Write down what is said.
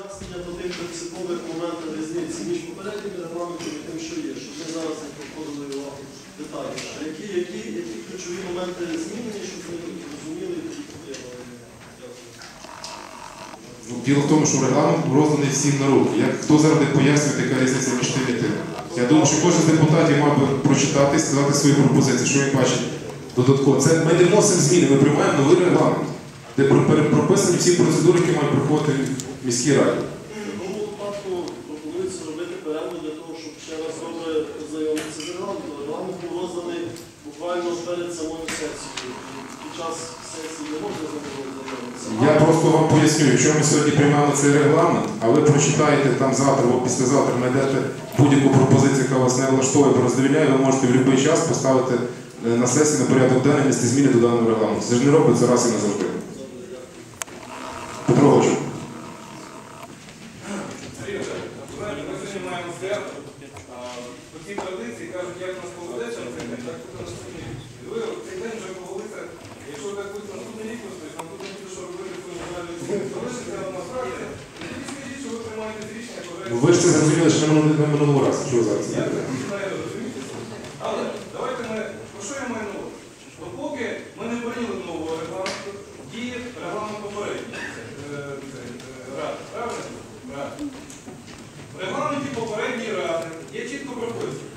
роз'яснення по тих принципових моментах різниці між попередніми регламентами і тим, що є, щоб ми зараз не проходили його детальніше. Які, які, які ключові моменти змінені, щоб ми розуміли і підтримали? Ну, Діло в тому, що регламент розданий всім на руки. Як хто зараз буде пояснювати, яка різниця між тим і тим? Я думаю, що кожен з депутатів мав би прочитати і сказати свої пропозиції, що він бачить додатково. Це ми не вносимо зміни, ми приймаємо новий регламент, де прописані всі процедури, які мають проходити в міській раді. Я просто вам поясню, якщо ми сьогодні приймали цей регламент, а ви прочитаєте там завтра або післязавтра знайдете будь-яку пропозицію, яка вас не влаштовує, або роздовільняє, ви можете в будь-який час поставити е, на сесії на порядок денний внести зміни до даного регламенту. Це ж не робиться раз і назавжди. Ми маємо свято. По цій традиції кажуть, як нас поведеться на цей день, так буде наступний рік. Ви цей день вже повелися, якщо ви так будете наступний рік то нам тут не буде що робити в своєму залі. Залишиться одна фракція. І скажіть, що ви приймаєте рішення, Ну, ви ж це зрозуміли що на минулого разу. Чого зараз? Я так знаю, alguma coisa.